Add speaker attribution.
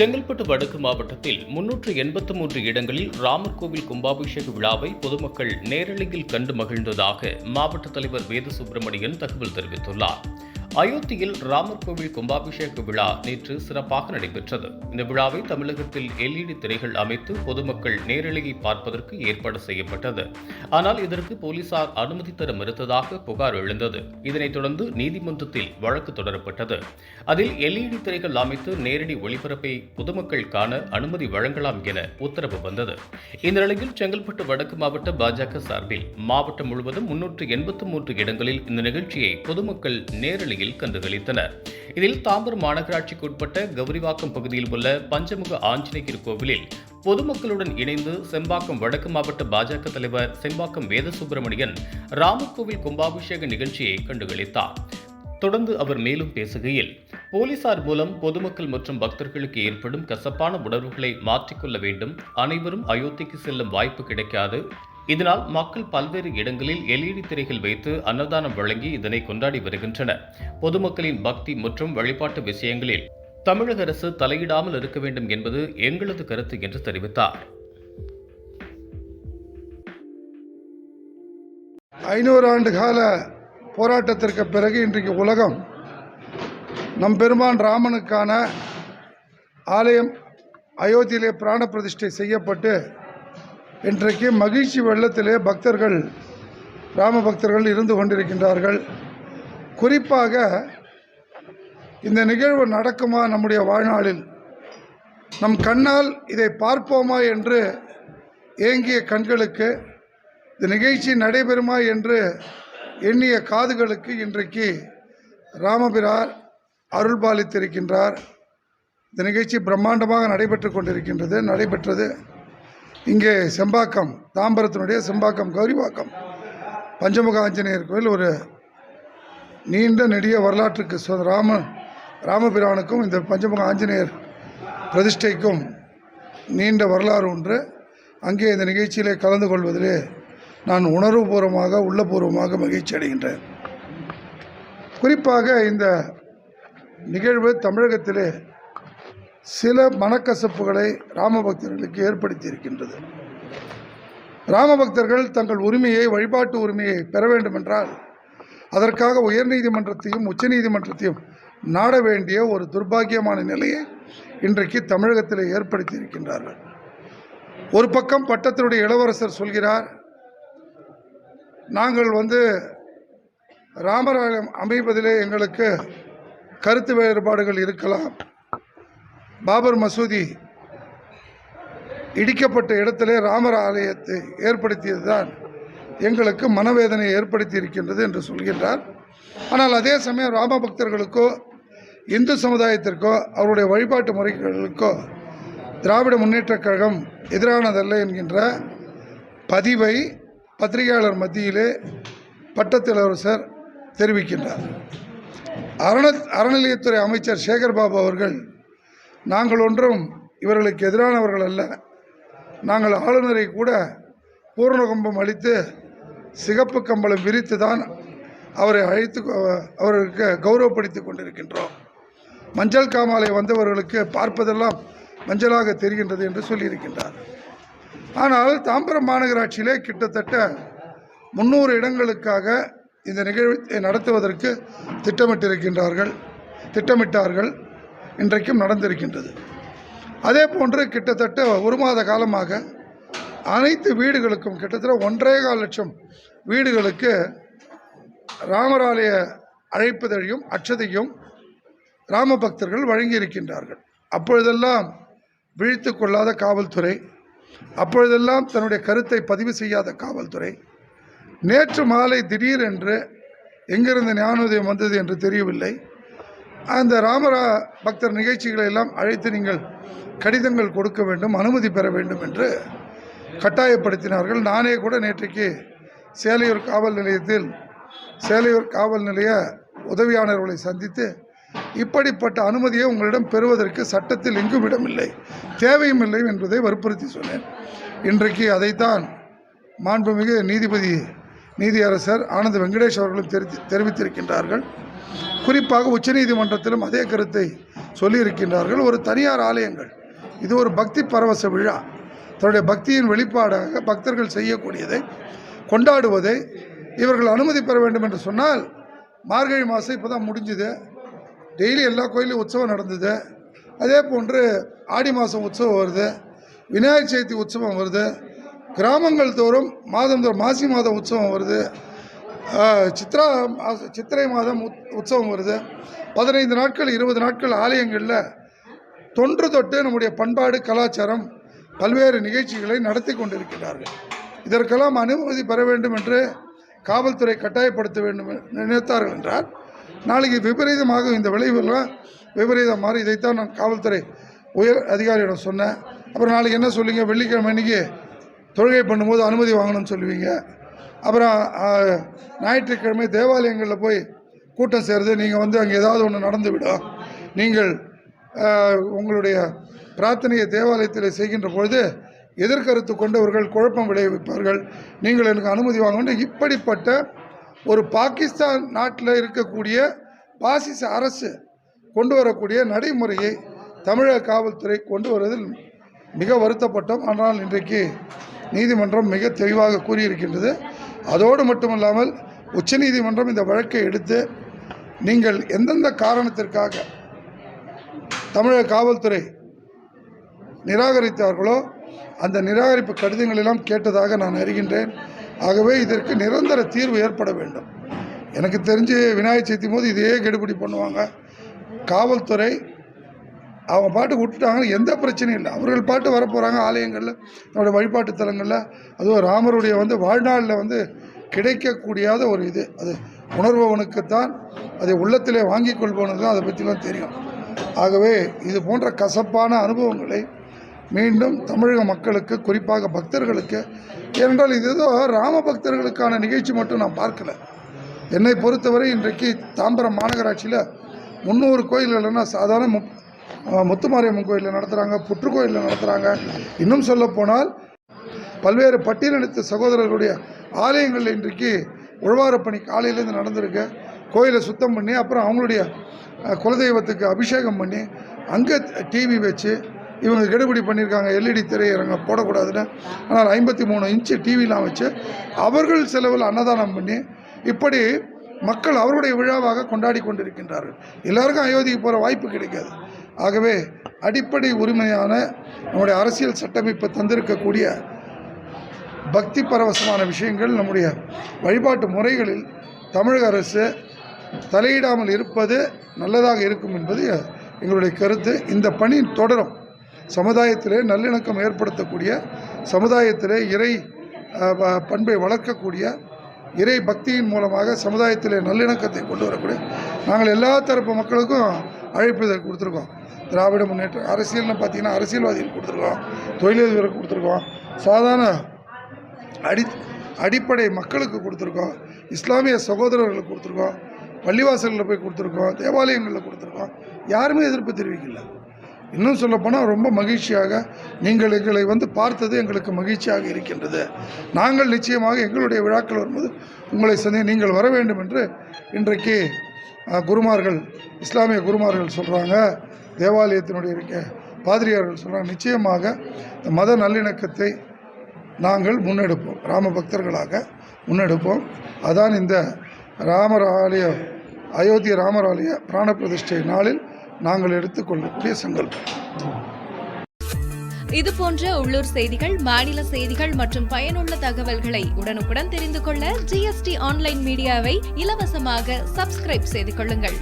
Speaker 1: செங்கல்பட்டு வடக்கு மாவட்டத்தில் முன்னூற்று எண்பத்து மூன்று இடங்களில் ராமர் கோவில் கும்பாபிஷேக விழாவை பொதுமக்கள் நேரலையில் கண்டு மகிழ்ந்ததாக மாவட்ட தலைவர் வேத சுப்பிரமணியன் தகவல் தெரிவித்துள்ளார். அயோத்தியில் ராமர் கோவில் கும்பாபிஷேக விழா நேற்று சிறப்பாக நடைபெற்றது. இந்த விழாவை தமிழகத்தில் எல்இடி திரைகள் அமைத்து பொதுமக்கள் நேரலையை பார்ப்பதற்கு ஏற்பாடு செய்யப்பட்டது. ஆனால் இதற்கு போலீசார் அனுமதி தர மறுத்ததாக புகார் எழுந்தது. இதனைத் தொடர்ந்து நீதிமன்றத்தில் வழக்கு தொடரப்பட்டது. அதில் எல்இடி திரைகள் அமைத்து நேரடி ஒளிபரப்பை பொதுமக்கள் காண அனுமதி வழங்கலாம் என உத்தரவு வந்தது. இந்த நிலையில் செங்கல்பட்டு வடக்கு மாவட்ட பாஜக சார்பில் மாவட்டம் முழுவதும் முன்னூற்று எண்பத்து மூன்று இடங்களில் இந்த நிகழ்ச்சியை பொதுமக்கள் நேரலையில் கண்டுகளித்தனர். இதில் தாம்பரம் மாநகராட்சிக்கு உட்பட்ட கௌரிவாக்கம் பகுதியில் உள்ள பஞ்சமுக ஆஞ்சநேயர் கோவிலில் பொதுமக்களுடன் இணைந்து செம்பாக்கம் வடக்கு மாவட்ட பாஜக தலைவர் செம்பாக்கம் வேத சுப்பிரமணியன் ராமக்கோவில் கும்பாபிஷேக நிகழ்ச்சியை கண்டுகளித்தார். தொடர்ந்து அவர் மேலும் பேசுகையில் போலீசார் மூலம் பொதுமக்கள் மற்றும் பக்தர்களுக்கு ஏற்படும் கசப்பான உணர்வுகளை மாற்றிக்கொள்ள வேண்டும். அனைவரும் அயோத்திக்கு செல்லும் வாய்ப்பு கிடைக்காது. இதனால் மக்கள் பல்வேறு இடங்களில் எல்இடி திரைகள் வைத்து அன்னதானம் வழங்கி இதனை கொண்டாடி வருகின்றனர். பொதுமக்களின் பக்தி மற்றும் வழிபாட்டு விஷயங்களில் தமிழக அரசு தலையிடாமல் இருக்க வேண்டும் என்பது எங்களது கருத்து என்று தெரிவித்தார்.
Speaker 2: ஐநூறு ஆண்டு கால போராட்டத்திற்கு பிறகு இன்றைக்கு உலகம் நம் பெருமான் ராமனுக்கான ஆலயம் அயோத்தியிலே பிராண பிரதிஷ்டை செய்யப்பட்டு இன்றைக்கு மகிழ்ச்சி வெள்ளத்திலே பக்தர்கள் ராம பக்தர்கள் இருந்து கொண்டிருக்கின்றார்கள். குறிப்பாக இந்த நிகழ்வு நடக்குமா நம்முடைய வாழ்நாளில்? நம் கண்ணால் இதை பார்ப்போமா என்று ஏங்கிய கண்களுக்கு இந்த நிகழ்ச்சி நடைபெறுமா என்று எண்ணிய காதுகளுக்கு இன்றைக்கு ராமபிரார் அருள்பாலித்திருக்கின்றார். இந்த நிகழ்ச்சி பிரம்மாண்டமாக நடைபெற்று கொண்டிருக்கின்றது நடைபெற்றது. இங்கே செம்பாக்கம் தாம்பரத்தினுடைய செம்பாக்கம் கௌரிவாக்கம் பஞ்சமுக ஆஞ்சநேயர் கோயில் ஒரு நீண்ட நெடிய வரலாற்றுக்கு சொ- ராம ராமபிரானுக்கும் இந்த பஞ்சமுக ஆஞ்சநேயர் பிரதிஷ்டைக்கும் நீண்ட வரலாறு ஒன்று. அங்கே இந்த நிகழ்ச்சியிலே கலந்து கொள்வதிலே நான் உணர்வுபூர்வமாக உள்ளபூர்வமாக மகிழ்ச்சி அடைகின்றேன். குறிப்பாக இந்த நிகழ்வு தமிழகத்திலே சில மனக்கசப்புகளை ராமபக்தர்களுக்கு ஏற்படுத்தி இருக்கின்றது ராமபக்தர்கள் தங்கள் உரிமையை வழிபாட்டு உரிமையை பெற வேண்டுமென்றால் அதற்காக உயர்நீதிமன்றத்தையும் உச்சநீதிமன்றத்தையும் நாட வேண்டிய ஒரு துர்பாக்கியமான நிலையை இன்றைக்கு தமிழகத்தில் ஏற்படுத்தி இருக்கின்றார்கள் ஒரு பக்கம் பட்டத்தினுடைய இளவரசர் சொல்கிறார் நாங்கள் வந்து ராமராயம் அமைப்பதிலே எங்களுக்கு கருத்து வேறுபாடுகள் இருக்கலாம். பாபர் மசூதி இடிக்கப்பட்ட இடத்திலே ராமர் ஆலயத்தை ஏற்படுத்தியது தான் எங்களுக்கு மனவேதனை ஏற்படுத்தி இருக்கின்றது என்று சொல்கின்றார். ஆனால் அதே சமயம் ராம பக்தர்களுக்கோ இந்து சமுதாயத்திற்கோ அவருடைய வழிபாட்டு முறைகளுக்கோ திராவிட முன்னேற்றக் கழகம் எதிரானதல்ல என்கின்ற பதிவை பத்திரிகையாளர் மத்தியிலே பட்டத்திலரசர் தெரிவிக்கின்றார். அரண அறநிலையத்துறை அமைச்சர் சேகர் பாபு அவர்கள் நாங்கள் ஒன்றும் இவர்களுக்கு எதிரானவர்கள் அல்ல. நாங்கள் ஆளுநரை கூட பூர்ணகும்பம் அளித்து சிகப்பு கம்பளம் விரித்து தான் அவரை அழைத்து அவர்களுக்கு கௌரவப்படுத்தி கொண்டிருக்கின்றோம். மஞ்சள் காமாலை வந்தவர்களுக்கு பார்ப்பதெல்லாம் மஞ்சளாக தெரிகின்றது என்று சொல்லியிருக்கின்றார். ஆனால் தாம்பரம் மாநகராட்சியிலே கிட்டத்தட்ட முந்நூறு இடங்களுக்காக இந்த நிகழ்வை நடத்துவதற்கு திட்டமிட்டிருக்கின்றார்கள் திட்டமிட்டார்கள். இன்றைக்கும் நடந்திருக்கின்றது. அதே போன்று கிட்டத்தட்ட ஒரு மாத காலமாக அனைத்து வீடுகளுக்கும் கிட்டத்தட்ட ஒன்றே கால் லட்சம் வீடுகளுக்கு ராமராலய அழைப்புதழையும் அச்சதையும் ராம பக்தர்கள் வழங்கியிருக்கின்றார்கள். அப்பொழுதெல்லாம் விழித்து கொள்ளாத காவல்துறை அப்பொழுதெல்லாம் தன்னுடைய கருத்தை பதிவு செய்யாத காவல்துறை நேற்று மாலை திடீரென்று எங்கிருந்து ஞானோதயம் வந்தது என்று தெரியவில்லை. அந்த ராமரா பக்தர் நிகழ்ச்சிகளை எல்லாம் அழைத்து நீங்கள் கடிதங்கள் கொடுக்க வேண்டும் அனுமதி பெற வேண்டும் என்று கட்டாயப்படுத்தினார்கள். நானே கூட நேற்றைக்கு சேலையூர் காவல் நிலையத்தில் சேலையூர் காவல் நிலைய உதவியாளர்களை சந்தித்து இப்படிப்பட்ட அனுமதியை உங்களிடம் பெறுவதற்கு சட்டத்தில் எங்கும் இடமில்லை தேவையும் இல்லை என்பதை வற்புறுத்தி சொன்னேன். இன்றைக்கு அதைத்தான் மாண்புமிகு நீதிபதி நீதியரசர் ஆனந்த வெங்கடேஷ் அவர்களும் தெரிவித்திருக்கின்றார்கள். குறிப்பாக உச்சநீதிமன்றத்திலும் அதே கருத்தை சொல்லியிருக்கின்றார்கள். ஒரு தனியார் ஆலயங்கள் இது ஒரு பக்தி பரவச விழா. தன்னுடைய பக்தியின் வெளிப்பாடாக பக்தர்கள் செய்யக்கூடியதை கொண்டாடுவதை இவர்கள் அனுமதி பெற வேண்டும் என்று சொன்னால் மார்கழி மாதம் இப்போ தான் முடிஞ்சுது. டெய்லி எல்லா கோயிலையும் உற்சவம் நடந்தது. அதே போன்று ஆடி மாதம் உற்சவம் வருது. விநாயகர் சதுர்த்தி உற்சவம் வருது. கிராமங்கள் தோறும் மாதந்தோறும் மாசி மாதம் உற்சவம் வருது. சித்ரா சித்திரை மாதம் உத்- உற்சவம் வருது. பதினைந்து நாட்கள் இருபது நாட்கள் ஆலயங்களில் தொன்று தொட்டு நம்முடைய பண்பாடு கலாச்சாரம் பல்வேறு நிகழ்ச்சிகளை நடத்தி கொண்டிருக்கிறார்கள். இதற்கெல்லாம் அனுமதி பெற வேண்டும் என்று காவல்துறை கட்டாயப்படுத்த வேண்டும் என்று நினைத்தார்கள் என்றால் நாளைக்கு விபரீதமாக இந்த விளைவுகள்லாம் விபரீதம் மாறி இதைத்தான் நான் காவல்துறை உயர் அதிகாரியிடம் சொன்னேன். அப்புறம் நாளைக்கு என்ன சொல்லுவீங்க? வெள்ளிக்கிழமை அன்னைக்கு தொழுகை பண்ணும்போது அனுமதி வாங்கணும்னு சொல்லுவீங்க. அப்புறம் ஞாயிற்றுக்கிழமை தேவாலயங்களில் போய் கூட்டம் சேருது நீங்கள் வந்து அங்கே ஏதாவது ஒன்று நடந்து விடும் நீங்கள் உங்களுடைய பிரார்த்தனையை தேவாலயத்தில் செய்கின்ற பொழுது எதிர்கருத்து கொண்டவர்கள் குழப்பம் விளைவிப்பார்கள். நீங்கள் எனக்கு அனுமதி வாங்க இப்படிப்பட்ட ஒரு பாகிஸ்தான் நாட்டில் இருக்கக்கூடிய பாசிச அரசு கொண்டு வரக்கூடிய நடைமுறையை தமிழக காவல்துறை கொண்டு வருவதில் மிக வருத்தப்பட்டோம். ஆனால் இன்றைக்கு நீதிமன்றம் மிக தெளிவாக கூறியிருக்கின்றது. அதோடு மட்டுமல்லாமல் உச்சநீதிமன்றம் இந்த வழக்கை எடுத்து நீங்கள் எந்தெந்த காரணத்திற்காக தமிழக காவல்துறை நிராகரித்தார்களோ அந்த நிராகரிப்பு கடிதங்களெல்லாம் கேட்டதாக நான் அறிகின்றேன். ஆகவே இதற்கு நிரந்தர தீர்வு ஏற்பட வேண்டும். எனக்கு தெரிஞ்சு விநாயகர் சதுர்த்தி போது இதையே கெடுபிடி பண்ணுவாங்க. காவல்துறை அவங்க பாட்டுக்கு விட்டுட்டாங்கன்னா எந்த பிரச்சனையும் இல்லை. அவர்கள் பாட்டு வரப்போகிறாங்க ஆலயங்களில் நம்மளுடைய வழிபாட்டு தலங்களில். அதுவும் ராமருடைய வந்து வாழ்நாளில் வந்து கிடைக்கக்கூடியாத ஒரு இது. அது உணர்பவனுக்குத்தான் அதை உள்ளத்திலே வாங்கிக் கொள்பவனுக்கு தான் அதை பற்றிலாம் தெரியும். ஆகவே இது போன்ற கசப்பான அனுபவங்களை மீண்டும் தமிழக மக்களுக்கு குறிப்பாக பக்தர்களுக்கு ஏனென்றால் இது ஏதோ ராம பக்தர்களுக்கான நிகழ்ச்சி மட்டும் நான் பார்க்கல. என்னை பொறுத்தவரை இன்றைக்கு தாம்பரம் மாநகராட்சியில் முந்நூறு கோயில் இல்லைன்னா சாதாரண முப் முத்துமாரியம்மன் கோயிலில் நடத்துகிறாங்க புற்றுக்கோயிலில் நடத்துகிறாங்க இன்னும் சொல்லப்போனால் பல்வேறு பட்டியலினத்து சகோதரர்களுடைய ஆலயங்களில் இன்றைக்கு உழவார பணி காலையிலேருந்து நடந்திருக்கு. கோயிலை சுத்தம் பண்ணி அப்புறம் அவங்களுடைய குலதெய்வத்துக்கு அபிஷேகம் பண்ணி அங்கே டிவி வச்சு இவங்க கெடுபிடி பண்ணியிருக்காங்க. எல்இடி திரையரங்க போடக்கூடாதுன்னு. ஆனால் ஐம்பத்தி மூணு இன்ச்சு டிவிலாம் வச்சு அவர்கள் செலவில் அன்னதானம் பண்ணி இப்படி மக்கள் அவருடைய விழாவாக கொண்டாடி கொண்டிருக்கின்றார்கள். எல்லாருக்கும் அயோத்திக்கு போகிற வாய்ப்பு கிடைக்காது. ஆகவே அடிப்படை உரிமையான நம்முடைய அரசியல் சட்டமைப்பை தந்திருக்கக்கூடிய பக்தி பரவசமான விஷயங்கள் நம்முடைய வழிபாட்டு முறைகளில் தமிழக அரசு தலையிடாமல் இருப்பது நல்லதாக இருக்கும் என்பது எங்களுடைய கருத்து. இந்த பணி தொடரும். சமுதாயத்திலே நல்லிணக்கம் ஏற்படுத்தக்கூடிய சமுதாயத்திலே இறை ப- பண்பை வளர்க்கக்கூடிய இறை பக்தியின் மூலமாக சமுதாயத்திலே நல்லிணக்கத்தை கொண்டு வரக்கூடிய நாங்கள் எல்லா தரப்பு மக்களுக்கும் அழைப்பு இதை கொடுத்துருக்கோம். திராவிட முன்னேற்ற அரசியல்னு பார்த்தீங்கன்னா அரசியல்வாதிகள் கொடுத்துருக்கோம் தொழிலதிபருக்கு கொடுத்துருக்கோம் சாதாரண அடி அடிப்படை மக்களுக்கு கொடுத்துருக்கோம் இஸ்லாமிய சகோதரர்களுக்கு கொடுத்துருக்கோம் பள்ளிவாசல்களில் போய் கொடுத்துருக்கோம் தேவாலயங்களில் கொடுத்துருக்கோம் யாருமே எதிர்ப்பு தெரிவிக்கல. இன்னும் சொல்லப்போனால் ரொம்ப மகிழ்ச்சியாக நீங்கள் எங்களை வந்து பார்த்தது எங்களுக்கு மகிழ்ச்சியாக இருக்கின்றது. நாங்கள் நிச்சயமாக எங்களுடைய விழாக்கள் வரும்போது உங்களை சந்தி நீங்கள் வர வேண்டும் என்று இன்றைக்கு குருமார்கள் இஸ்லாமிய குருமார்கள் சொல்கிறாங்க தேவாலயத்தினுடைய இருக்க பாதிரியார்கள் சொல்கிறாங்க நிச்சயமாக இந்த மத நல்லிணக்கத்தை நாங்கள் முன்னெடுப்போம். ராம பக்தர்களாக முன்னெடுப்போம். அதான் இந்த ராமர் ஆலய அயோத்திய ராமர் ஆலய பிராண பிரதிஷ்டை நாளில் நாங்கள் எடுத்துக்கொள்ளக்கூடிய சங்கல்பம்.
Speaker 3: இது போன்ற உள்ளூர் செய்திகள் மாநில செய்திகள் மற்றும் பயனுள்ள தகவல்களை உடனுக்குடன் தெரிந்து கொள்ள ஜிஎஸ்டி ஆன்லைன் மீடியாவை இலவசமாக சப்ஸ்கிரைப் செய்து கொள்ளுங்கள்.